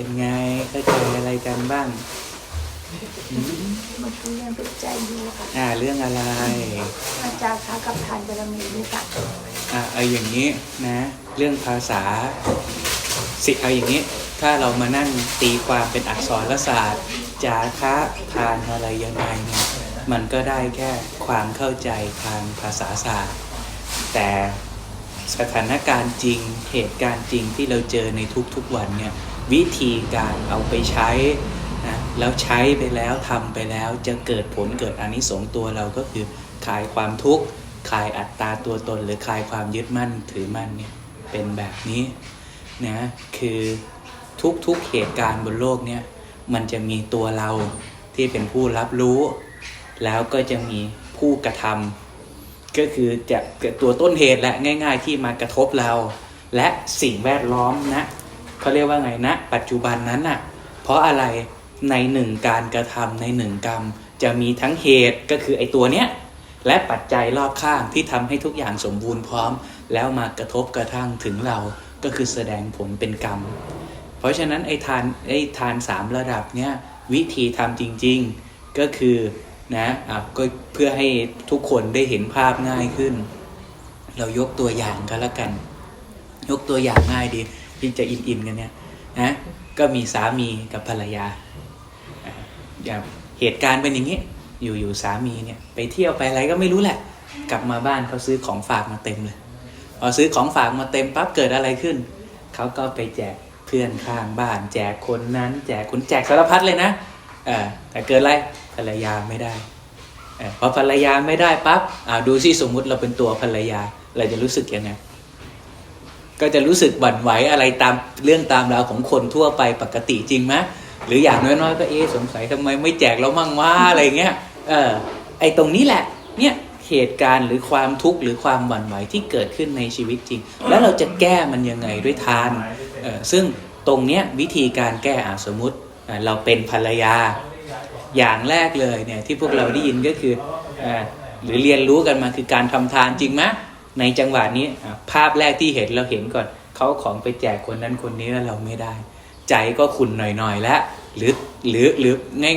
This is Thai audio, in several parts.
เป็นไงเข้าใจอะไรกันบ้างอืมเมื่อกี้ยังเป็นใจอยู่ค่ะอ่าเรื่องอะไร อาจารย์คะกับทานบารมีนี่ค่ะอ่าเอาอย่างนี้นะ เรื่องภาษา สิเอาอย่างนี้ ถ้าเรามานั่งตีความเป็นอักษรศาสตร์ จาคะทานอะไรยังไงเนี่ยมันก็ได้แค่ความเข้าใจทางภาษาศาสตร์ แต่สถานการณ์จริงเหตุการณ์จริงที่เราเจอในทุกๆวันเนี่ย วิธีการเอาไปใช้นะแล้วใช้ไปแล้วทำไปแล้วจะเกิดผลเกิดอานิสงส์ตัวเราก็คือคลายความทุกข์คลายอัตตาตัวตน หรือคลายความยึดมั่นถือมั่นเนี่ยเป็นแบบนี้นะคือทุกๆเหตุการณ์บนโลกเนี่ยมันจะมีตัวเราที่เป็นผู้รับรู้ แล้วก็จะมีผู้กระทำก็คือจะเกิดตัวต้นเหตุและง่าย ๆ ที่มากระทบเรา และสิ่งแวดล้อมนะ เขาเรียกว่าไงนะ ปัจจุบันนั้นน่ะ เพราะอะไรในหนึ่งการกระทำในหนึ่งกรรม จะมีทั้งเหตุก็คือไอ้ตัวเนี้ยและปัจจัยรอบข้างที่ทำให้ทุกอย่างสมบูรณ์พร้อม แล้วมากระทบกระทั่งถึงเราก็คือแสดงผลเป็นกรรม เพราะฉะนั้นไอ้ทานไอ้ทานสามระดับเนี้ยวิธีทำจริงๆก็คือนะอะก็เพื่อให้ทุกคนได้เห็นภาพง่ายขึ้น เรายกตัวอย่างกันละกัน ยกตัวอย่างง่ายดี ที่จะอินอินกันเนี่ยนะก็มีสามีกับภรรยาอย่างเหตุการณ์เป็นอย่างนี้ อยู่อยู่สามีเนี่ยไปเที่ยวไปอะไรก็ไม่รู้แหละ กลับมาบ้านเขาซื้อของฝากมาเต็มเลยพอซื้อของฝากมาเต็มปั๊บเกิดอะไรขึ้นเขาก็ไปแจกเพื่อนข้างบ้าน แจกคนนั้น แจกคนแจกสารพัดเลยนะเออแต่เกิดอะไรภรรยาไม่ได้อพอภรรยาไม่ได้ปั๊บดูสิสมมุติเราเป็นตัวภรรยาเราจะรู้สึกยังไง ก็จะรู้สึกหวั่นไหวอะไรตามเรื่องตามราวของคนทั่วไปปกติจริงไหมหรืออย่างน้อยๆก็เอ๊สงสัยทำไมไม่แจกเรามั่งว่าอะไรเงี้ยเออไอตรงนี้แหละเนี่ยเหตุการณ์หรือความทุกข์หรือความหวั่นไหวที่เกิดขึ้นในชีวิตจริง แล้วเราจะแก้มันยังไงด้วยทานเออซึ่งตรงเนี้ยวิธีการแก้อาสมมติเราเป็นภรรยาอย่างแรกเลยเนี่ยที่พวกเราได้ยินก็คืออ่าหรือเรียนรู้กันมาคือการทำทานจริงไหม ในจังหวะนี้ภาพแรกที่เห็นเราเห็นก่อนเขาของไปแจกคนนั้นคนนี้แล้วเราไม่ได้ ใจก็ขุนหน่อยๆแล้วหรือหรือหรือ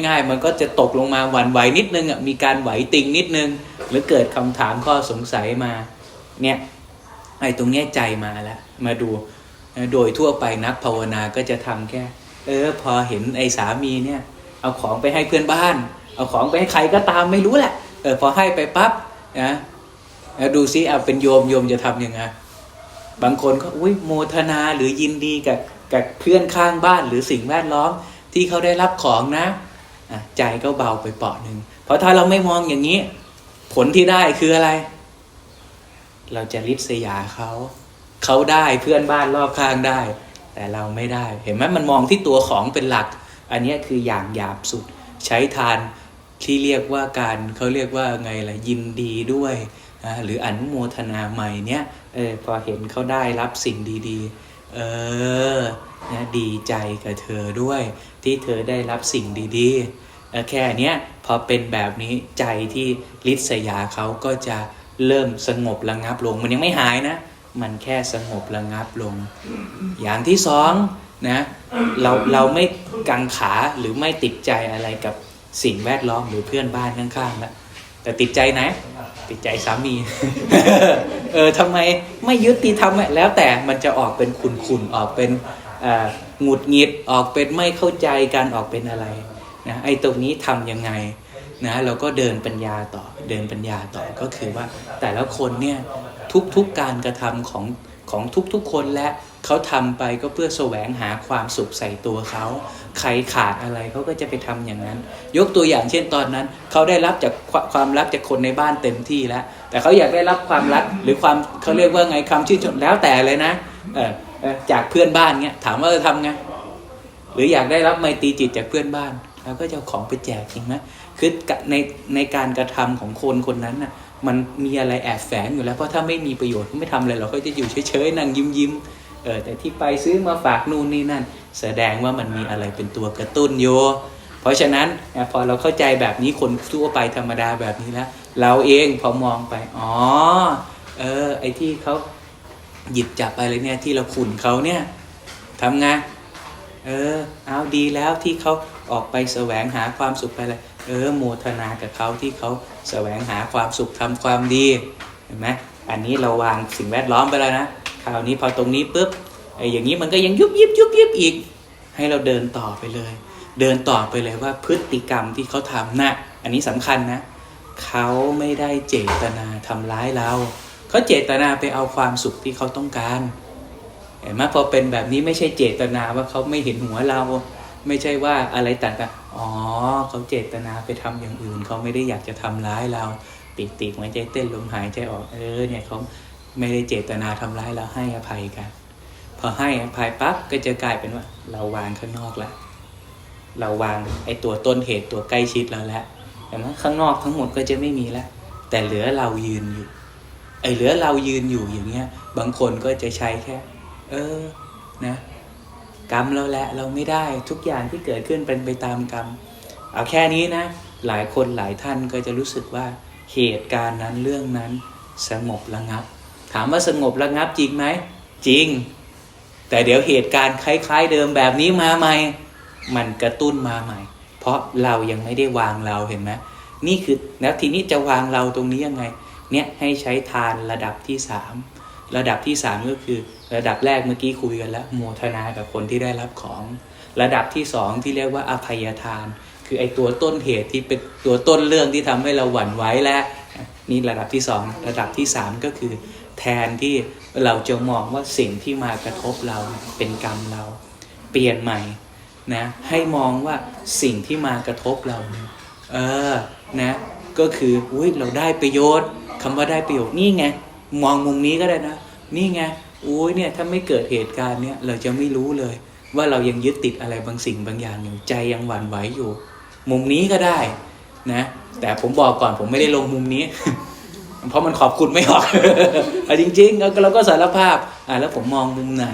ง่าย ๆ มันก็จะตกลงมาหวั่นไหวนิดนึงอะมีการไหวติงนิดนึง หรือเกิดคำถามข้อสงสัยมาเนี่ยไอ้ตรงเนี้ยใจมาแล้วมาดูโดยทั่วไปนักภาวนาก็จะทำแค่ เออพอเห็นไอ้สามีเนี่ยเอาของไปให้เพื่อนบ้าน เอาของไปให้ใครก็ตามไม่รู้แหละเออพอให้ไปปั๊บนะ แล้วดูซิเอาเป็นโยมโยมจะทำยังไงบางคนก็อุ้ยโมทนาหรือยินดีกับกับเพื่อนข้างบ้านหรือสิ่งแวดล้อมที่เขาได้รับของนะอะใจก็เบาไปเปาะหนึ่งเพราะถ้าเราไม่มองอย่างนี้ ผลที่ได้คืออะไร เราจะริษยาเขาเขาได้เพื่อนบ้านรอบข้างได้ แต่เราไม่ได้ เห็นไหมมันมองที่ตัวของเป็นหลัก อันนี้คืออย่างหยาบสุด ใช้ทานที่เรียกว่าการเขาเรียกว่าไงล่ะยินดีด้วย หรืออนุโมทนาใหม่เนี้ยเออพอเห็นเขาได้รับสิ่งดีๆ เออนะดีใจกับเธอด้วย ที่เธอได้รับสิ่งดีๆแค่เนี้ยพอเป็นแบบนี้ใจที่ลิษยาเขาก็จะเริ่มสงบระงับลง มันยังไม่หายนะ มันแค่สงบระงับลง อย่างที่สองนะเราเราไม่กังขาหรือไม่ติดใจอะไรกับสิ่งแวดล้อมหรือเพื่อนบ้านข้างๆแล้วแต่ติดใจนะ ติดใจสามี เออทำไมไม่ยุติธรรมแล้วแต่มันจะออกเป็นขุนขุนออกเป็นหงุดหงิดออกเป็นไม่เข้าใจการออกเป็นอะไรนะไอ้ตรงนี้ทำยังไงนะเราก็เดินปัญญาต่อเดินปัญญาต่อก็คือว่าแต่ละคนเนี่ยทุกๆการกระทำของของทุกๆคนและ เขาทำไปก็เพื่อแสวงหาความสุขใส่ตัวเขา ใครขาดอะไรเขาก็จะไปทำอย่างนั้น ยกตัวอย่างเช่นตอนนั้น เขาได้รับจากความรักจากคนในบ้านเต็มที่แล้ว แต่เขาอยากได้รับความรักหรือความเขาเรียกว่าไงคำชื่นชมแล้วแต่เลยนะเออจากเพื่อนบ้านเงี้ยถามว่าจะทำไงหรืออยากได้รับไมตรีจิตจากเพื่อนบ้านเราก็จะเอาของไปแจกจริงไหมคือในในการกระทำของคนคนนั้นน่ะมันมีอะไรแอบแฝงอยู่แล้วเพราะถ้าไม่มีประโยชน์ก็ไม่ทำอะไรเราก็จะอยู่เฉยๆนั่งยิ้มยิ้มๆ เออแต่ที่ไปซื้อมาฝากนู่นนี่นั่น แสดงว่ามันมีอะไรเป็นตัวกระตุ้นโยเพราะฉะนั้นพอเราเข้าใจแบบนี้คนทั่วไปธรรมดาแบบนี้แล้ว เราเองพอมองไป อ๋อ เออ ไอที่เขาหยิบจับอะไรเนี่ยที่เราขุนเขาเนี่ยทำไงเออ เอาดีแล้วที่เขาออกไปแสวงหาความสุขไปเลยเออโมทนากับเขาที่เขาแสวงหาความสุขทำความดีเห็นไหมอันนี้เราวางสิ่งแวดล้อมไปแล้วนะ คราวนี้พอตรงนี้ปุ๊บไอ้อย่างนี้มันก็ยังยุบยิบยุบยิบอีก ให้เราเดินต่อไปเลย เดินต่อไปเลยว่าพฤติกรรมที่เขาทำนะอันนี้สำคัญนะเขาไม่ได้เจตนาทำร้ายเราเขาเจตนาไปเอาความสุขที่เขาต้องการเห็นไหมพอเป็นแบบนี้ไม่ใช่เจตนาว่าเขาไม่เห็นหัวเรา ไม่ใช่ว่าอะไรต่างๆอ๋อเขาเจตนาไปทำอย่างอื่นเขาไม่ได้อยากจะทำร้ายเราปีกติกหัวใจเต้นลมหายใจออกเออเนี่ยเขา ไม่ได้เจตนาทำร้ายเราให้อภัยกัน พอให้อภัยปั๊บก็จะกลายเป็นว่า เราวางข้างนอกแล้วเราวางไอ้ตัวต้นเหตุตัวใกล้ชิดเราแล้วเห็นไหมข้างนอกทั้งหมดก็จะไม่มีแล้ว แต่เหลือเรายืนอยู่ ไอ้เหลือเรายืนอยู่อย่างเงี้ย บางคนก็จะใช้แค่ เออ นะ กรรมเราแหละเราไม่ได้ทุกอย่างที่เกิดขึ้นเป็นไปตามกรรม เอาแค่นี้นะ หลายคนหลายท่านก็จะรู้สึกว่าเหตุการณ์นั้นเรื่องนั้นสงบระงับ ถามว่าสงบระงับจริงไหม จริง แต่เดี๋ยวเหตุการณ์คล้ายๆเดิมแบบนี้มาใหม่ มันกระตุ้นมาใหม่ เพราะเรายังไม่ได้วางเราเห็นไหมนี่คือแล้วทีนี้จะวางเราตรงนี้ยังไง เนี่ยให้ใช้ทานระดับที่สามระดับที่สามก็คือ ระดับแรกเมื่อกี้คุยกันแล้วโมทนากับคนที่ได้รับของ ระดับที่สองที่เรียกว่าอภัยทาน คือไอตัวต้นเหตุที่เป็นตัวต้นเรื่องที่ทำให้เราหวั่นไหวแล้วนี่ระดับที่สองระดับที่สามก็คือ แทนที่เราจะมองว่าสิ่งที่มากระทบเราเป็นกรรมเรา เปลี่ยนใหม่นะให้มองว่าสิ่งที่มากระทบเราเออนะก็คืออุ้ยเราได้ประโยชน์คำว่าได้ประโยชน์นี่ไงมองมุมนี้ก็ได้นะ นี่ไงอุ้ยเนี่ยถ้าไม่เกิดเหตุการณ์เนี่ยเราจะไม่รู้เลย ว่าเรายังยึดติดอะไรบางสิ่งบางอย่างอยู่ใจยังหวั่นไหวอยู่ มุมนี้ก็ได้นะแต่ผมบอกก่อนผมไม่ได้ลงมุมนี้ เพราะมันขอบคุณไม่ออกอจริงๆแล้วเราก็สารภาพอ่าแล้วผมมองมุมไหน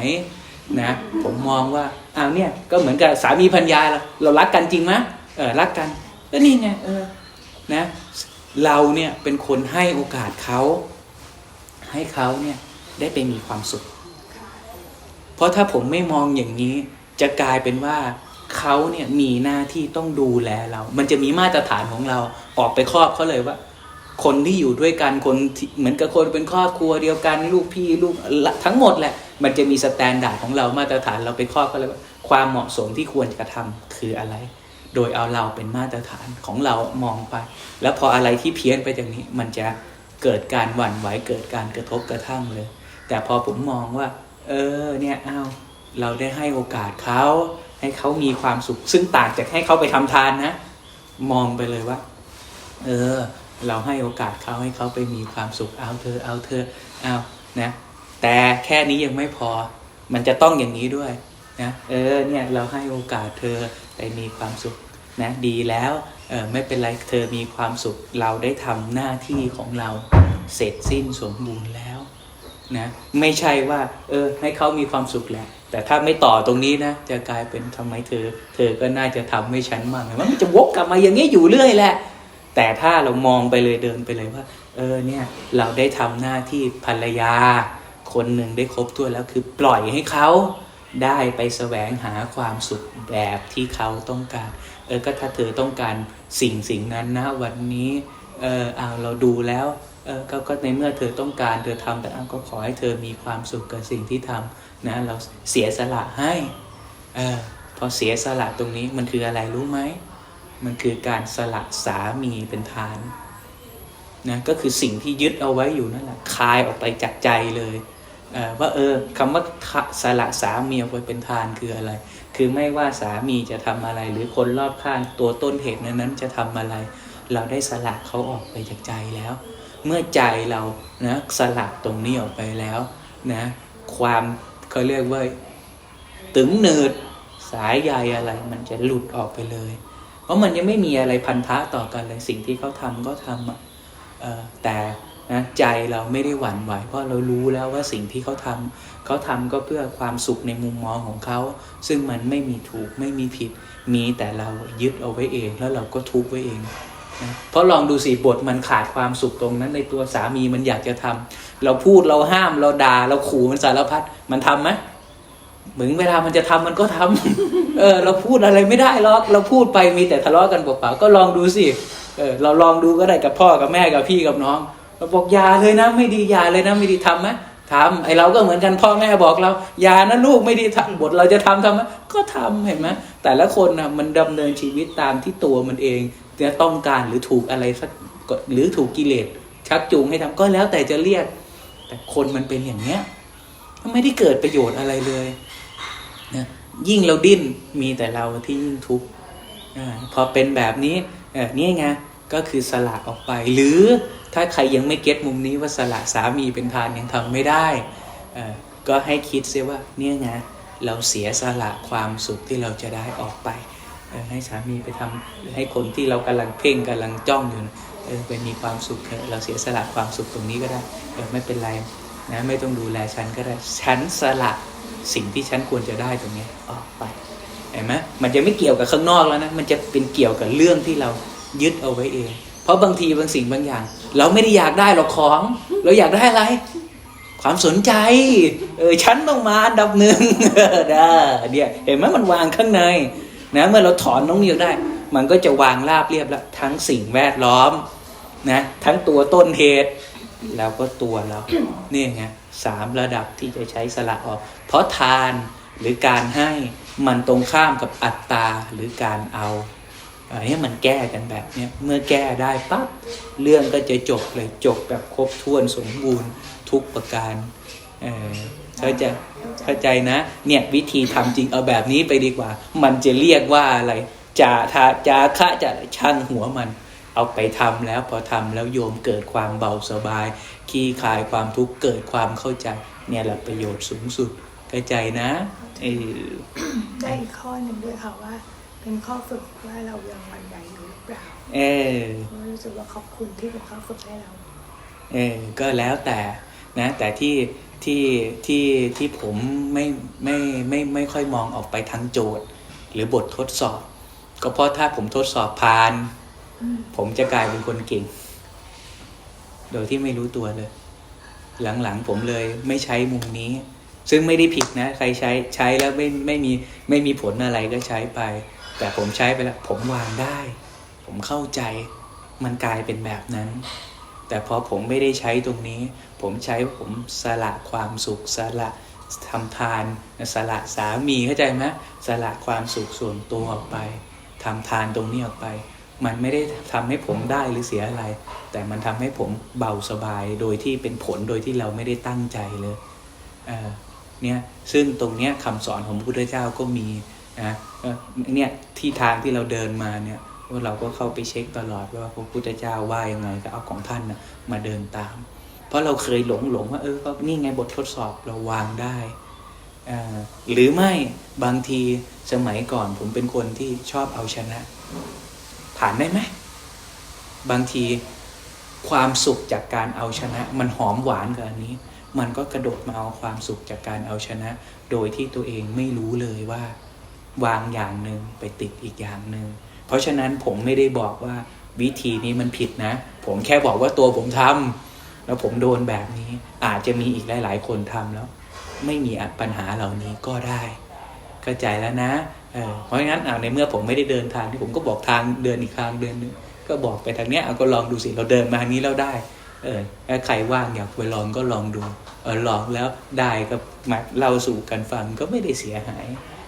นะผมมองว่าอ้าวเนี่ยก็เหมือนกับสามีพัญญาเราเรารักกันจริงไหมเออรักกันก็นี่ไงเออนะเราเนี่ยเป็นคนให้โอกาสเขาให้เขาเนี่ยได้ไปมีความสุข เพราะถ้าผมไม่มองอย่างนี้จะกลายเป็นว่าเขาเนี่ยมีหน้าที่ต้องดูแลเรา มันจะมีมาตรฐานของเราออกไปครอบเขาเลยว่า คนที่อยู่ด้วยกันคนเหมือนกับคนเป็นครอบครัวเดียวกันลูกพี่ลูกทั้งหมดแหละ มันจะมีสแตนดาร์ดของเรามาตรฐานเราไปครอบเขาเลยว่าความเหมาะสมที่ควรจะทำคืออะไร โดยเอาเราเป็นมาตรฐานของเรามองไป แล้วพออะไรที่เพี้ยนไปจากนี้มันจะเกิดการหวั่นไหวเกิดการกระทบกระทั่งเลย แต่พอผมมองว่า เออเนี่ยเอาเราได้ให้โอกาสเขาให้เขามีความสุข ซึ่งต่างจากให้เขาไปทำทานนะ มองไปเลยว่า เออ เราให้โอกาสเขาให้เขาไปมีความสุขเอาเธอเอาเธอเอานะแต่แค่นี้ยังไม่พอ มันจะต้องอย่างนี้ด้วยนะเออเนี่ยเราให้โอกาสเธอไปมีความสุขนะดีแล้วเออไม่เป็นไรเธอมีความสุขเราได้ทำหน้าที่ของเราเสร็จสิ้นสมบูรณ์แล้วนะไม่ใช่ว่าเออให้เขามีความสุขแหละ แต่ถ้าไม่ต่อตรงนี้นะจะกลายเป็นทำไมเธอ เธอก็น่าจะทำให้ฉันมั่งมันจะวกกลับมาอย่างนี้อยู่เรื่อยแหละ แต่ถ้าเรามองไปเลยเดินไปเลยว่า เออเนี่ยเราได้ทำหน้าที่ภรรยา คนหนึ่งได้ครบถ้วนแล้วคือปล่อยให้เขาได้ไปแสวงหาความสุขแบบที่เขาต้องการ เออก็ถ้าเธอต้องการสิ่งสิ่งนั้นนะวันนี้ เออเอาเราดูแล้ว เออก็ก็ในเมื่อเธอต้องการเธอทำแต่เอาก็ขอให้เธอมีความสุขกับสิ่งที่ทำนะเราเสียสละให้ เออพอเสียสละตรงนี้มันคืออะไรรู้ไหม มันคือการสละสามีเป็นทานนะก็คือสิ่งที่ยึดเอาไว้อยู่นั่นแหละคายออกไปจากใจเลยเว่าเออคำว่าสละสามีออกไปเป็นทานคืออะไร คือไม่ว่าสามีจะทำอะไร หรือคนรอบข้างตัวต้นเหตุนั้นๆจะทำอะไร เราได้สละเขาออกไปจากใจแล้ว เมื่อใจเรานะสละตรงนี้ออกไปแล้วนะความเขาเรียกว่า ตึงหนืดสายใยอะไรมันจะหลุดออกไปเลย เพราะมันยังไม่มีอะไรพันธะต่อกันเลยสิ่งที่เขาทำก็ทำอะแต่นะใจเราไม่ได้หวั่นไหว เพราะเรารู้แล้วว่าสิ่งที่เขาทำเขาทำก็เพื่อความสุขในมุมมองของเขา ซึ่งมันไม่มีถูกไม่มีผิด มีแต่เรายึดเอาไว้เอง แล้วเราก็ทุกข์ไว้เองนะเพราะลองดูสิบทมันขาดความสุขตรงนั้นในตัวสามีมันอยากจะทำเราพูดเราห้ามเราด่าเราขู่มันสารพัดมันทำไหมเหมือนเวลามันจะทำมันก็ทำ เออ เราพูดอะไรไม่ได้หรอก เราพูดไปมีแต่ทะเลาะกันเปล่าๆก็ลองดูสิ เออ เราลองดูก็ได้กับพ่อกับแม่กับพี่กับน้อง เราบอกอยาเลยนะไม่ดีอยาเลยนะไม่ดีทำไหมทำไอเราก็เหมือนกันพ่อแม่บอกเราอยานะลูกไม่ดีทำบทเราจะทำทำไหมก็ทำเห็นไหมแต่ละคนนะมันดำเนินชีวิตตามที่ตัวมันเองจะต้องการหรือถูกอะไรสักหรือถูกกิเลสชักจูงให้ทำก็แล้วแต่จะเรียก แต่คนมันเป็นอย่างเนี้ยมันไม่ได้เกิดประโยชน์อะไรเลย ยิ่งเราดิ้นมีแต่เราที่ยิ่งทุกข์พอเป็นแบบนี้เนี่ไงก็คือสละออกไป หรือถ้าใครยังไม่เก็ตมุมนี้ว่าสละสามีเป็นทานยังทำไม่ได้ก็ให้คิดเสียว่าเนี่ยไงเราเสียสละความสุขที่เราจะได้ออกไป ให้สามีไปทำหรือให้คนที่เรากำลังเพ่งกำลังจ้องอยู่นะเออไปมีความสุขเถอะเราเสียสละความสุขตรงนี้ก็ได้เออไม่เป็นไรนะไม่ต้องดูแลฉันก็ได้ฉันสละ สิ่งที่ฉันควรจะได้ตรงนี้ออกไปเห็นไหมมันจะไม่เกี่ยวกับข้างนอกแล้วนะมันจะเป็นเกี่ยวกับเรื่องที่เรายึดเอาไว้เอง เพราะบางทีบางสิ่งบางอย่าง เราไม่ได้อยากได้หรอกของ เราอยากได้อะไร ความสนใจ เออฉันต้องมาอันดับหนึ่งได้เนี่ยเห็นไหมมันวางข้างในนะเมื่อเราถอนน้องนิวได้ มันก็จะวางราบเรียบแล้ว ทั้งสิ่งแวดล้อมนะทั้งตัวต้นเหตุแล้วก็ตัวเรานี่ไง สามระดับที่จะใช้สละออก เพราะทานหรือการให้มันตรงข้ามกับอัตตาหรือการเอาอันนี้มันแก้กันแบบเนี้ยเมื่อแก้ได้ปั๊บเรื่องก็จะจบเลยจบแบบครบถ้วนสมบูรณ์ทุกประการเออเข้าใจเข้าใจนะ เนี่ยวิธีทำจริงเอาแบบนี้ไปดีกว่า มันจะเรียกว่าอะไรจาทาจาคะจะช่างหัวมัน เอาไปทำแล้วพอทำแล้วโยมเกิดความเบาสบาย ขี้คลายความทุกข์เกิดความเข้าใจ เนี่ยแหละประโยชน์สูงสุดเข้าใจนะเออได้อีกข้อหนึ่งด้วยค่ะว่า เป็นข้อฝึกว่าเรายังวันใดอยู่หรือเปล่า เออเพราะรู้สึกว่าขอบคุณที่เป็นข้อฝึกให้เรา เออก็แล้วแต่นะ แต่ที่ที่ที่ที่ผมไม่ไม่ไม่ไม่ค่อยมองออกไปทางโจทย์ หรือบททดสอบ ก็เพราะถ้าผมทดสอบผ่านอืมผมจะกลายเป็นคนเก่ง โดยที่ไม่รู้ตัวเลย หลังๆผมเลยไม่ใช้มุมนี้ ซึ่งไม่ได้ผิดนะ ใครใช้ใช้แล้วไม่ไม่มีไม่มีผลอะไรก็ใช้ไป แต่ผมใช้ไปแล้วผมวางได้ ผมเข้าใจมันกลายเป็นแบบนั้น แต่พอผมไม่ได้ใช้ตรงนี้ ผมใช้ผมสละความสุขสละทำทานสละสามีเข้าใจไหมสละความสุขส่วนตัวออกไปทำทานตรงนี้ออกไป มันไม่ได้ทำให้ผมได้หรือเสียอะไร แต่มันทำให้ผมเบาสบายโดยที่เป็นผลโดยที่เราไม่ได้ตั้งใจเลยเเนี่ยซึ่งตรงเนี้ยคำสอนของพระพุทธเจ้าก็มีนะเนี่ยที่ทางที่เราเดินมาเนี่ยว่าเราก็เข้าไปเช็คตลอดว่าพระพุทธเจ้าว่ายังไงก็เอาของท่านนะมาเดินตาม เพราะเราเคยหลงหลงว่าเออก็นี่ไงบททดสอบเราวางได้หรือไม่บางทีสมัยก่อนผมเป็นคนที่ชอบเอาชนะ ผ่านได้ไหมบางทีความสุขจากการเอาชนะ มันหอมหวานกับอันนี้ มันก็กระโดดมาเอาความสุขจากการเอาชนะ โดยที่ตัวเองไม่รู้เลยว่า วางอย่างหนึ่งไปติดอีกอย่างหนึ่งเพราะฉะนั้นผมไม่ได้บอกว่าวิธีนี้มันผิดนะ ผมแค่บอกว่าตัวผมทำแล้วผมโดนแบบนี้อาจจะมีอีกหลาย ๆ คนทำแล้ว ไม่มีปัญหาเหล่านี้ก็ได้ เข้าใจแล้วนะเออเพราะงั้นอ่าในเมื่อผมไม่ได้เดินทางที่ผมก็บอกทางเดินอีกทางเดินหนึงก็บอกไปทางเนี้ยเอาก็ลองดูสิเราเดินมาทางนี้แล้วได้ เออถ้าใครว่างอยากไปลองก็ลองดูเออลองแล้วได้ก็มาเล่าสู่กันฟังก็ไม่ได้เสียหาย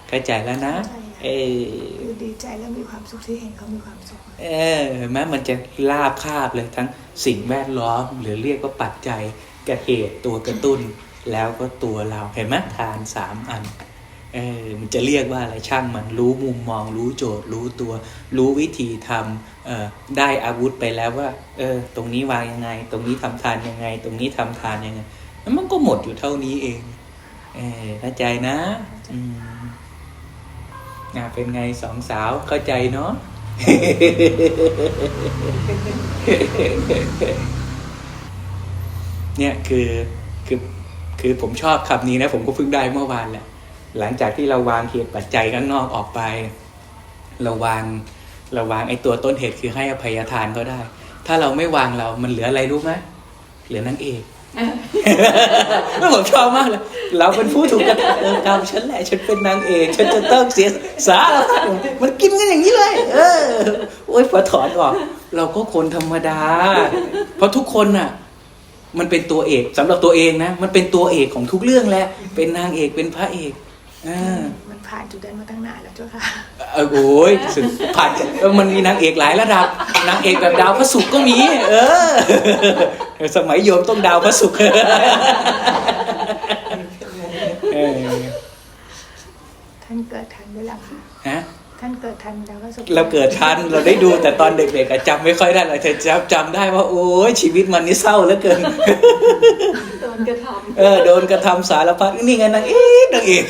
เข้าใจแล้วนะ เออคือดีใจและมีความสุขที่เห็นเขามีความสุขเออแม้มันจะลาบคาบเลยทั้งสิ่งแวดล้อม หรือเรียกว่าปัจจัยกับเหตุตัวกระตุ้น แล้วก็ตัวเราเห็นไหมทานสามอัน เออมันจะเรียกว่าอะไรช่างมันรู้มุมมอง รู้โจทย์ รู้ตัว รู้วิธีทำเออได้อาวุธไปแล้วว่า เออ ตรงนี้วางยังไง ตรงนี้ทำทานยังไง ตรงนี้ทำทานยังไงแล้วมันก็หมดอยู่เท่านี้เองเออเข้าใจนะอืมอะเป็นไงสองสาวเข้าใจเนาะเนี่ยคือคือคือผมชอบคำนี้นะ ผมก็เพิ่งได้เมื่อวานแหละ หลังจากที่เราวางเหตุปัจจัยข้างนอกออกไป เราวางเราวางไอ้ตัวต้นเหตุคือให้อภัยทานก็ได้ ถ้าเราไม่วางเรา มันเหลืออะไรรู้ไหมเหลือนางเอกแล้วผมชอบมากเลยเราเป็นผู้ถูกกระทำเออกรรมฉันแหละฉันเป็นนางเอกฉันจะต้องเสียสารพัดมันกินกันอย่างนี้เลย เออโอ้ยพอถอนออก เราก็คนธรรมดา เพราะทุกคนน่ะ มันเป็นตัวเอกสำหรับตัวเองนะมันเป็นตัวเอกของทุกเรื่องแหละเป็นนางเอกเป็นพระเอก อ่า มันผ่านจุดนั้นมาตั้งนานแล้วเจ้าค่ะ เออโอ้ยสุดผ่านเออมันมีนางเอกหลายระดับ นางเอกแบบดาวพระศุกร์ก็มี เออ สมัยโยมต้องดาวพระศุกร์เออท่านเกิดทันด้วยหรือคะฮะท่านเกิดทันแล้วก็สุขเราเกิดทันเราได้ดูแต่ตอนเด็กๆอะจำไม่ค่อยได้เลยเธอจำจำได้ว่าโอ้ยชีวิตมันนี่เศร้าเหลือเกิน โดนกระทเออโดนกระทำสารพัดนี่ไงนางเอกนางเอก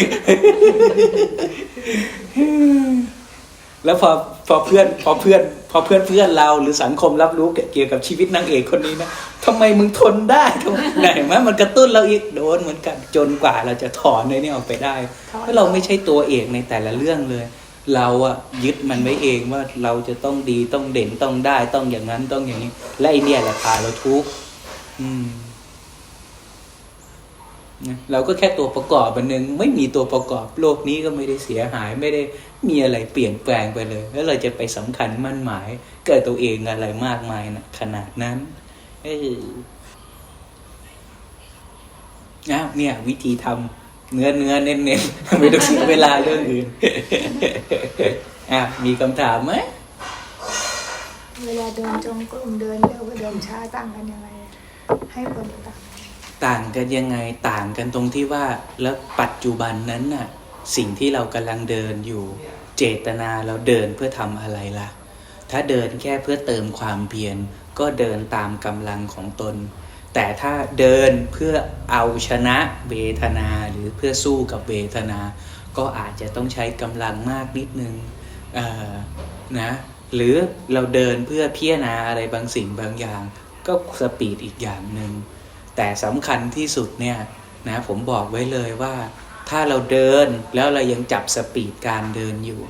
แล้วพอพอเพื่อนพอเพื่อน พอเพื่อนเพื่อนเราหรือสังคมรับรู้เกี่ยวกับชีวิตนางเอกคนนี้นะทำไมมึงทนได้ทำไมไหนไหมมันกระตุ้นเราอีกโดนเหมือนกันจนกว่าเราจะถอนในนี่ออกไปได้ เพราะเราไม่ใช่ตัวเอกในแต่ละเรื่องเลย เราอะยึดมันไว้เองว่าเราจะต้องดีต้องเด่นต้องได้ต้องอย่างนั้นต้องอย่างนี้ และไอเนี่ยแหละพาเราทุกข์เราก็แค่ตัวประกอบอันหนึ่งไม่มีตัวประกอบโลกนี้ก็ไม่ได้เสียหาย ไม่ได้มีอะไรเปลี่ยนแปลงไปเลย แล้วเราจะไปสำคัญมั่นหมายเกิดตัวเองอะไรมากมายนะขนาดนั้นเอออ้าวเนี่ยวิธีทำ เนื้อเนื้อเน้นเน้นๆไม่ต้องเสียเวลาเรื่องอื่นอะมีคำถามไหมเวลาเดินจงกรมเดินเร็วกับเดินช้าต่างกันยังไง ให้ผลต่างกันต่างกันยังไงต่างกันตรงที่ว่าแล้วปัจจุบันนั้นน่ะสิ่งที่เรากำลังเดินอยู่เจตนาเราเดินเพื่อทำอะไรล่ะ ถ้าเดินแค่เพื่อเติมความเพียรก็เดินตามกำลังของตน แต่ถ้าเดินเพื่อเอาชนะเวทนาหรือเพื่อสู้กับเวทนา ก็อาจจะต้องใช้กำลังมากนิดนึงนะหรือเราเดินเพื่อพิจารณาอะไรบางสิ่งบางอย่าง ก็สปีดอีกอย่างหนึ่งแต่สำคัญที่สุดเนี่ยนะผมบอกไว้เลยว่า ถ้าเราเดินแล้วเรายังจับสปีดการเดินอยู่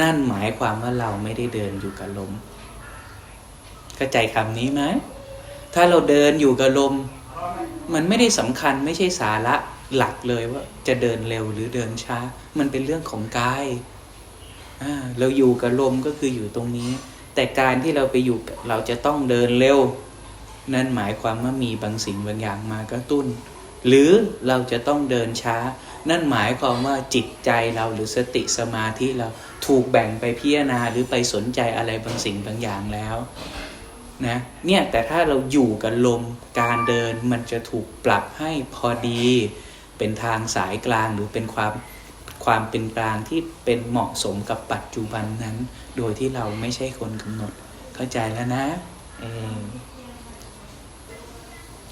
นั่นหมายความว่าเราไม่ได้เดินอยู่กับลมเข้าใจคำนี้ไหม ถ้าเราเดินอยู่กับลม มันไม่ได้สำคัญไม่ใช่สาระหลักเลยว่า จะเดินเร็วหรือเดินช้า มันเป็นเรื่องของกายเราอยู่กับลมก็คืออยู่ตรงนี้ แต่การที่เราไปอยู่เราจะต้องเดินเร็ว นั่นหมายความว่ามีบางสิ่งบางอย่างมากระตุ้น หรือเราจะต้องเดินช้า นั่นหมายความว่าจิตใจเราหรือสติสมาธิเราถูกแบ่งไปพิจารณาหรือไปสนใจอะไรบางสิ่งบางอย่างแล้ว นะเนี่ยแต่ถ้าเราอยู่กับลมการเดินมันจะถูกปรับให้พอดี เป็นทางสายกลางหรือเป็นความความเป็นกลางที่เป็นเหมาะสมกับปัจจุบันนั้น โดยที่เราไม่ใช่คนกำหนด เข้าใจแล้วนะเออ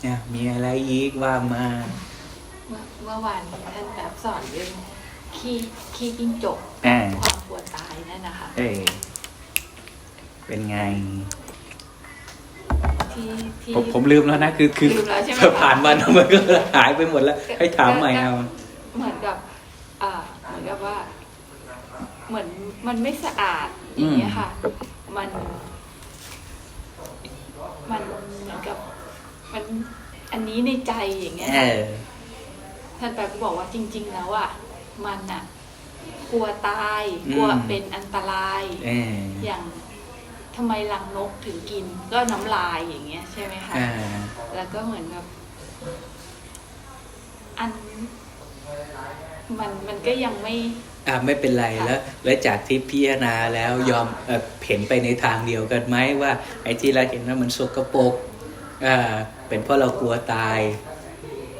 เนี่ยมีอะไรอีกว่ามาำเมื่อเมื่อวานนี้ท่านแบบสอนเรื่องขี้ขี้จิ้งจกอ่าความกลัวตายนั่นนะคะ เอ้ยเป็นไง ที่ที่ ผมผมลืมแล้วนะคือคือลืมแล้วใช่ไหมพอผ่านวันมันก็หายไปหมดแล้ว ให้ถามใหม่เอา เหมือนกับอ่าเหมือนกับว่า เหมือนมันไม่สะอาดอย่างเงี้ยค่ะ มัน มันเหมือนกับ มันอันนี้ในใจอย่างเงี้ยเอค่ะ อ ท่านแปก็บอกว่าจริง ๆ แล้วอะมันอะ กลัวตายอืมกลัวเป็นอันตราย เอออย่าง ทำไมรังนกถึงกินก็น้ำลายอย่างเงี้ยใช่ไหมคะอ่า แล้วก็เหมือนแบบอัน มันมันก็ยังไม่ อ่าไม่เป็นไรแล้ว แล้วจากที่พิจารณาแล้วยอมเอ่อเห็นไปในทางเดียวกันไหมว่าไอ้ที่เราเห็นว่ามันสกปรกอ่าเป็นเพราะเรากลัวตาย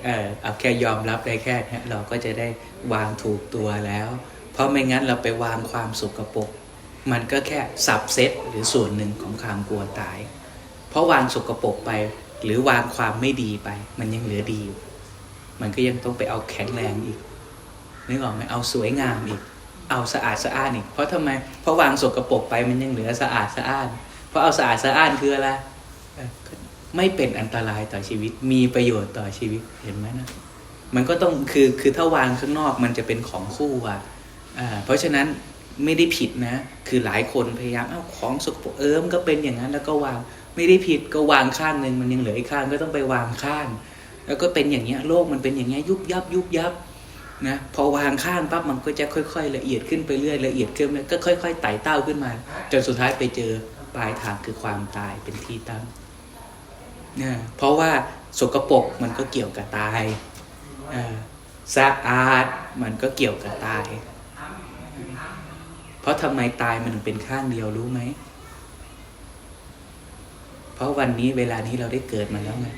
เออเอาแค่ยอมรับได้แค่เนี้ยเราก็จะได้วางถูกตัวแล้ว เพราะไม่งั้นเราไปวางความสกปรก มันก็แค่สับเซตหรือส่วนหนึ่งของความกลัวตาย เพราะวางสกปรกไป หรือวางความไม่ดีไป มันยังเหลือดีอยู่มันก็ยังต้องไปเอาแข็งแรงอีกนึกออกไหมเอาสวยงามอีก เอาสะอาดสะอ้านอีก เพราะทำไม เพราะวางสกปรกไปมันยังเหลือสะอาดสะอ้าน เพราะเอาสะอาดสะอ้านคืออะไรไม่เป็นอันตรายต่อชีวิต มีประโยชน์ต่อชีวิตเห็นไหมนะ มันก็ต้องคือคือถ้าวางข้างนอกมันจะเป็นของคู่อะเพราะฉะนั้น ไม่ได้ผิดนะ คือหลายคนพยายามเอาของสกปรกเอิมก็เป็นอย่างนั้นแล้วก็วางไม่ได้ผิดก็วางข้างหนึ่งมันยังเหลืออีกข้างก็ต้องไปวางข้าง แล้วก็เป็นอย่างเงี้ยโลกมันเป็นอย่างเงี้ยยุบยับยุบยับนะพอวางข้างปั๊บมันก็จะค่อย ๆ ละเอียดขึ้นไปเรื่อยละเอียดขึ้นไปก็ค่อย ๆไต่เต้าขึ้นมา จนสุดท้ายไปเจอปลายทางคือความตายเป็นที่ตั้งนี่ยเพราะว่าสกปรกมันก็เกี่ยวกับตายเออสะอาดมันก็เกี่ยวกับตาย เพราะทำไมตายมันเป็นข้างเดียวรู้ไหม เพราะวันนี้เวลานี้เราได้เกิดมาแล้วไง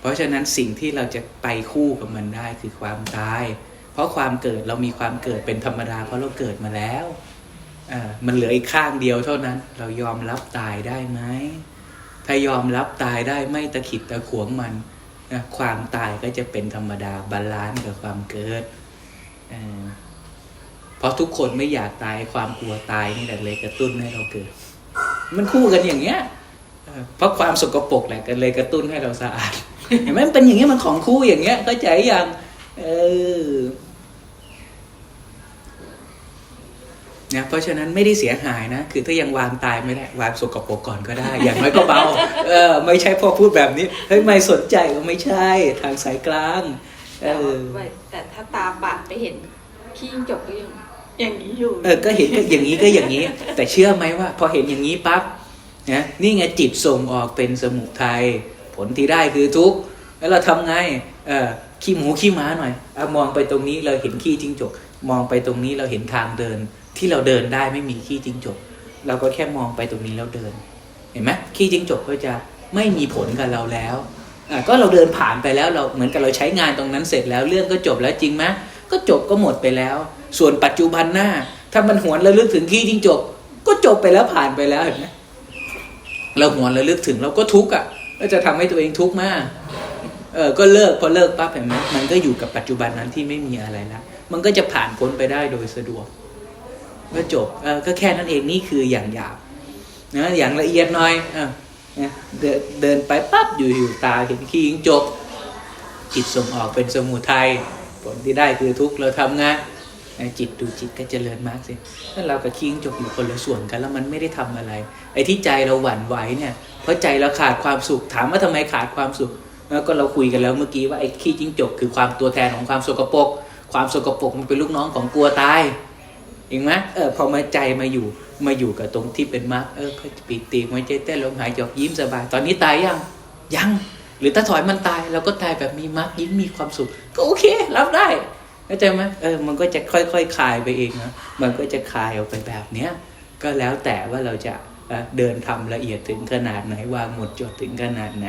เพราะฉะนั้นสิ่งที่เราจะไปคู่กับมันได้คือความตาย เพราะความเกิดเรามีความเกิดเป็นธรรมดา เพราะเราเกิดมาแล้วอ่อมันเหลืออีกข้างเดียวเท่านั้น เรายอมรับตายได้ไหม ถ้ายอมรับตายได้ไม่ตะขิดตะขวงมันนะความตายก็จะเป็นธรรมดาบาลานซ์กับความเกิดอ่อเพ ราะทุกคนไม่อยากตายความกลัวตายนี่แหละเลยกระตุ้นให้เราเกิด มันคู่กันอย่างเงี้ยเพราะความสกปรกแหละก็เลยกระตุ้นให้เราสะอาดเห็นไหมมันเป็นอย่างเงี้ยมันของคู่อย่างเงี้ยเข้าใจยังเออเนี่ยเพราะฉะนั้นไม่ได้เสียหายนะ คือถ้ายังวางตายไม่ได้วางสกปรกก่อนก็ได้ อย่างน้อยก็เบา เออ ไม่ใช่พอพูดแบบนี้เฮ้ยไม่สนใจก็ไม่ใช่ทางสายกลาง เอแต่อแต่ถ้าตาบาดไปเห็นขี้จิ้งจกก็ยัง อย่างนี้อยู่ เออ ก็เห็นก็อย่างนี้ก็อย่างนี้ แต่เชื่อไหมว่า พอเห็นอย่างนี้ปั๊บนะนี่ไงจิตส่งออกเป็นสมุทัยผลที่ได้คือทุกข์แล้วเราทำไง เออขี้หมูขี้ม้าหน่อยอะมองไปตรงนี้เราเห็นขี้จิ้งจก มองไปตรงนี้เราเห็นทางเดิน ที่เราเดินได้ไม่มีขี้จิ้งจก เราก็แค่มองไปตรงนี้แล้วเดิน เห็นไหมขี้จิ้งจกก็จะไม่มีผลกับเราแล้วก็เราเดินผ่านไปแล้วเราเหมือนกับเราใช้งานตรงนั้นเสร็จแล้วเรื่องก็จบแล้วจริงไหมก็จบก็หมดไปแล้ว ส่วนปัจจุบันหน้า ถ้ามันหวนระลึกถึงขี้จิ้งจก ก็จบไปแล้วผ่านไปแล้วเห็นไหมเราหวนระลึกถึงเราก็ทุกข์อะก็จะทำให้ตัวเองทุกข์มากเออก็เลิกพอเลิกปั๊บเห็นไหมมันก็อยู่กับปัจจุบันนั้นที่ไม่มีอะไรล้วมันก็จะผ่านพ้นไปได้โดยสะดวกก็จบเออก็แค่นั้นเองนี่คืออย่างหยาบนะอย่างละเอียดหน่อยเออเดินไปปั๊บอยู่อยู่ตาเห็นขี้ยิงจบจิตส่งออกเป็นสมุทัยผลที่ได้คือทุกข์เราทำไงน จิตดูจิตก็เจริญมากสิถ้าเรากับขี้ยิงจบอยู่คนละส่วนกัน แล้วมันไม่ได้ทำอะไร ไอ้ที่ใจเราหวั่นไหวเนี่ย เพราะใจเราขาดความสุข ถามว่าทำไมขาดความสุข แล้วก็เราคุยกันแล้วเมื่อกี้ว่าไอ้ขี้จิ้งจกคือความตัวแทนของความสกปรก ความสกปรกมันเป็นลูกน้องของกลัวตายเห็นไหมเออพอมาใจมาอยู่มาอยู่กับตรงที่เป็นมรรคเออก็ปิติหัวใจเต้นลมหายใจอกยิ้มสบาย ตอนนี้ตายยังยัง หรือถ้าถอยมันตายเราก็ตายแบบมีมรรคยิ้มมีความสุข ก็โอเครับได้ เข้าใจไหมเออมันก็จะค่อยๆคลายไปเองนะมันก็จะคลายออกไปแบบเนี้ยก็แล้วแต่ว่าเราจะเดินทำละเอียดถึงขนาดไหนวางหมดจดถึงขนาดไหน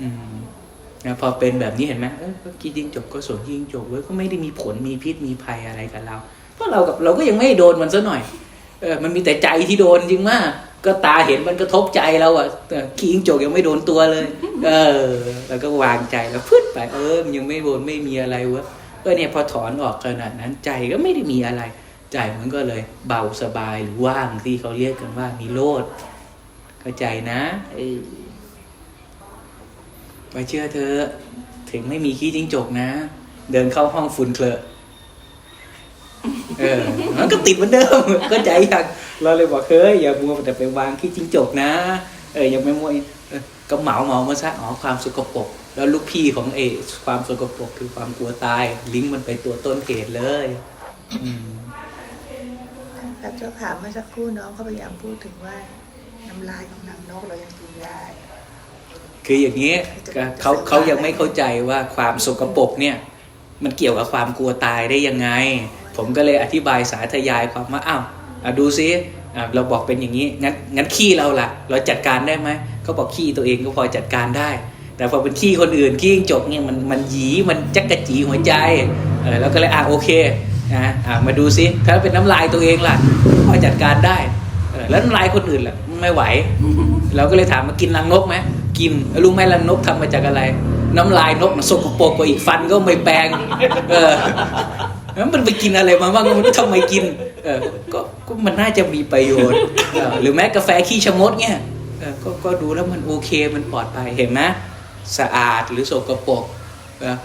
อืมนะพอเป็นแบบนี้เห็นไหมเออก็กินยิงจบก็สวนยิงจบเว้ยก็ไม่ได้มีผลมีพิษมีภัยอะไรกับเรา เพราะเรากับเราก็ยังไม่โดนมันซะหน่อยเออมันมีแต่ใจที่โดนจริงมากก็ตาเห็นมันกระทบใจเราอะขี้ยิงจกยังไม่โดนตัวเลย เออ แล้วก็วางใจแล้วพึ่ดไป เออมันยังไม่โดนไม่มีอะไรเวะ ก็เนี่ยพอถอนออกขนาดนั้นใจก็ไม่ได้มีอะไร ใจมันก็เลยเบาสบายหรือว่างที่เขาเรียกกันว่ามีโลดเข้าใจนะเออไปเชื่อเธอะถึงไม่มีขี้จิ้งจกนะ เดินเข้าห้องฝุ่นเคลอะเออมันก็ติดเหมือนเดิมก็ใจอยากเราเลยบอกเฮ้ยอย่ามัวแต่ไปวางขี้จิ้งจกนะ เอออย่าไปมัวเออก็เหมาเหมามาซะอ๋อความสกปรก แล้วลูกพี่ของเอความสกปรกคือความกลัวตาย ลิงก์มันไปตัวต้นเหตุเลยอืมกับเจ้าข่าวเมื่อสักครู่น้องเขาพยายามพูดถึงว่าน้ำลายของนางนกเรายังกินได้คืออย่างนี้ก็เขาเขายังไม่เข้าใจว่าความสกปรกเนี่ย มันเกี่ยวกับความกลัวตายได้ยังไง ผมก็เลยอธิบายสาธยายความว่าอ้าวอะดูซิอะเราบอกเป็นอย่างนี้งั้นงั้นขี้เราล่ะ เราจัดการได้ไหมเขาบอกขี้ตัวเองก็พอจัดการได้ แต่พอเป็นขี้คนอื่นขี้จิ้งจกเนี่ยมันมันหยีมันจักกะจีหัวใจเออเราก็เลยอะโอเคนะอะมาดูซิถ้าเป็นน้ำลายตัวเองล่ะพอจัดการได้แล้วน้ำลายคนอื่นล่ะไม่ไหว เราก็เลยถามมากินรังนกไหมกินล้วรู้ไหมรังนกทำมาจากอะไร น้ำลายนกมันสกปรกกว่าอีกฟันก็ไม่แปรงเออแล้วมันไปกินอะไรมาบ้างมันทำไมกินเออก็ก็มันน่าจะมีประโยชน์หรือแม้กาแฟขี้ชะมดเนี่ยเออก็ก็ดูแล้วมันโอเคมันปลอดภัยเห็นไหม สะอาดหรือสกปรก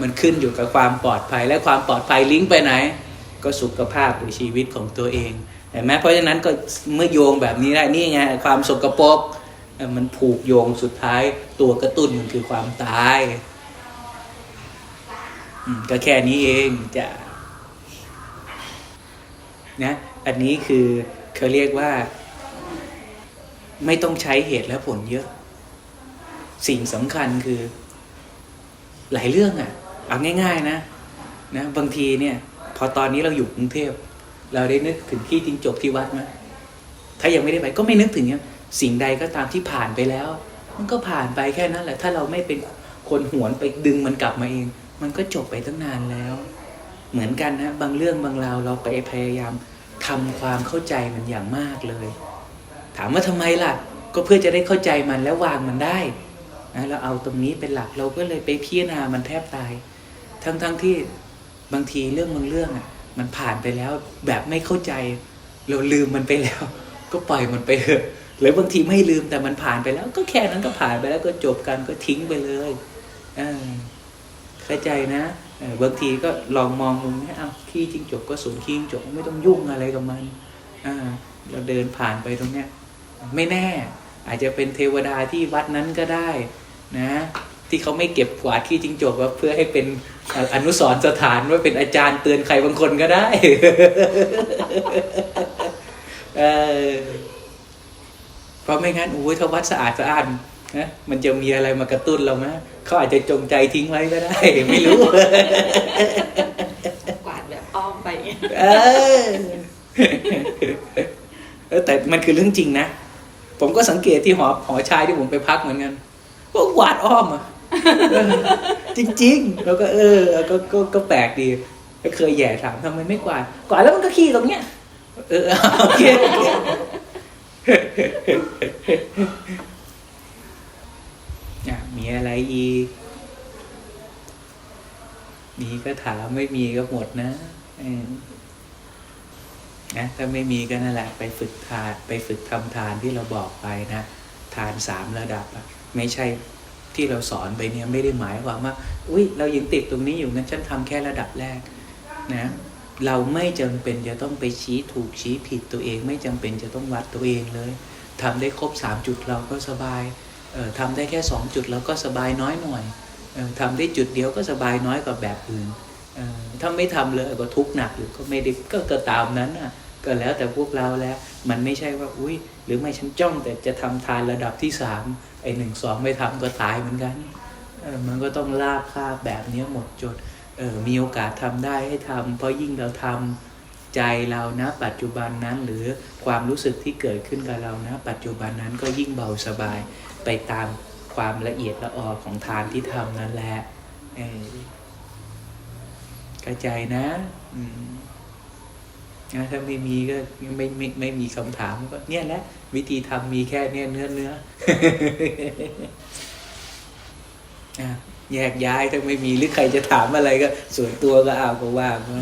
มันขึ้นอยู่กับความปลอดภัยและความปลอดภัยลิงก์ไปไหน ก็สุขภาพหรือชีวิตของตัวเองเห็นไหมเพราะฉะนั้นก็เมื่อโยงแบบนี้ได้นี่ไงความสกปรกมันผูกโยงสุดท้ายตัวกระตุ้นมันคือความตายก็แค่นี้เองจะนะอันนี้คือเขาเรียกว่า ไม่ต้องใช้เหตุและผลเยอะ สิ่งสำคัญคือหลายเรื่องอะ่ะ เอาง่าย ๆ นะนะบางทีเนี่ย พอตอนนี้เราอยู่กรุงเทพ เราได้นึกถึงที่จิงจบที่วัดไหมถ้ายังไม่ได้ไปก็ไม่นึกถึงเนี่ยสิ่งใดก็ตามที่ผ่านไปแล้ว มันก็ผ่านไปแค่นั้นแหละ ถ้าเราไม่เป็นคนหวนไปดึงมันกลับมาเอง มันก็จบไปตั้งนานแล้ว เหมือนกันนะบางเรื่องบางราวเราไปพยายามทำความเข้าใจมันอย่างมากเลย ถามว่าทำไมล่ะ ก็เพื่อจะได้เข้าใจมันแล้ววางมันได้ นะเราเอาตรงนี้เป็นหลักเราก็เลยไปพิจารณามันแทบตาย ทั้งๆทที่บางทีเรื่องบางเรื่องอะ มันผ่านไปแล้วแบบไม่เข้าใจ เราลืมมันไปแล้ว ก็ปล่อยมันไปเถอะหรือบางทีไม่ลืมแต่มันผ่านไปแล้ว ก็แค่นั้นก็ผ่านไปแล้วก็จบกันก็ทิ้งไปเลยเข้าใจนะบางทีก็ลองมองมุมนี้เอาขี้จิงจบก็สูงขี้จิงจบไม่ต้องยุ่งอะไรกับมันเราเดินผ่านไปตรงเนี้ย ไม่แน่ อาจจะเป็นเทวดาที่วัดนั้นก็ได้ นะที่เขาไม่เก็บกวาดขี้จิงจกว่าเพื่อให้เป็นเอ่ออนุสรณ์สถานว่าเป็นอาจารย์เตือนใครบางคนก็ได้เออเพราะไม่งั้นโอ้ยถ้าวัดสะอาดสะอาดนะมันจะมีอะไรมากระตุ้นเราไหมเขาอาจจะจงใจทิ้งไว้ก็ได้ ไม่รู้ กวาดแบบอ้อมไปอย่างเงี้ยเออเออแต่มันคือเรื่องจริงนะ ผมก็สังเกตที่หอหอชายที่ผมไปพักเหมือนกัน ก็กวาดอ้อมอะจริง ๆ แล้วก็เออก็ก็ก็แปลกดีก็เคยแย่ถามทำไมไม่กวาดกวาดแล้วมันก็ขี้ตรงเนี้ยเออโอเคมีอะไรอีก มีก็ถามไม่มีก็หมดนะนะถ้าไม่มีก็นั่นแหละไปฝึกทานไปฝึกทำทานที่เราบอกไปนะ ทานสามระดับอะ ไม่ใช่ที่เราสอนไปเนี่ยไม่ได้หมายความว่า อุ้ยเรายังติดตรงนี้อยู่งั้นฉันทำแค่ระดับแรกนะเราไม่จำเป็นจะต้องไปชี้ถูกชี้ผิดตัวเอง ไม่จำเป็นจะต้องวัดตัวเองเลยทำได้ครบสามจุดเราก็สบายเออทำได้แค่สองจุดเราก็สบายน้อยหน่อยเออทำได้จุดเดียวก็สบายน้อยกว่าแบบอื่นเออถ้าไม่ทำเลยก็ทุกข์หนักอยู่ก็ไม่ได้ก็ตามนั้นอะ ก็แล้วแต่พวกเราแล้ว มันไม่ใช่ว่าอุ้ยหรือไม่ฉันจ้องแต่จะทำทานระดับที่สามไอ้หนึ่งสองไม่ทำก็ตายเหมือนกันมันก็ต้องลาบคาบแบบนี้หมดจดเออมีโอกาสทำได้ให้ทำเพราะยิ่งเราทำใจเรานะ ปัจจุบันนั้นหรือความรู้สึกที่เกิดขึ้นกับเรานะ ปัจจุบันนั้นก็ยิ่งเบาสบายไปตามความละเอียดละออของทานที่ทำนั่นแหละเออกระจายนะ อืม นะถ้าไม่มีก็ไม่ไม่ไม่มีคำถามก็เนี่ยแหละวิธีทำมีแค่เนี้ยเนื้อเนื้ออะแยกย้ายถ้าไม่มีหรือใครจะถามอะไรก็ส่วนตัวก็เอาก็ว่ามา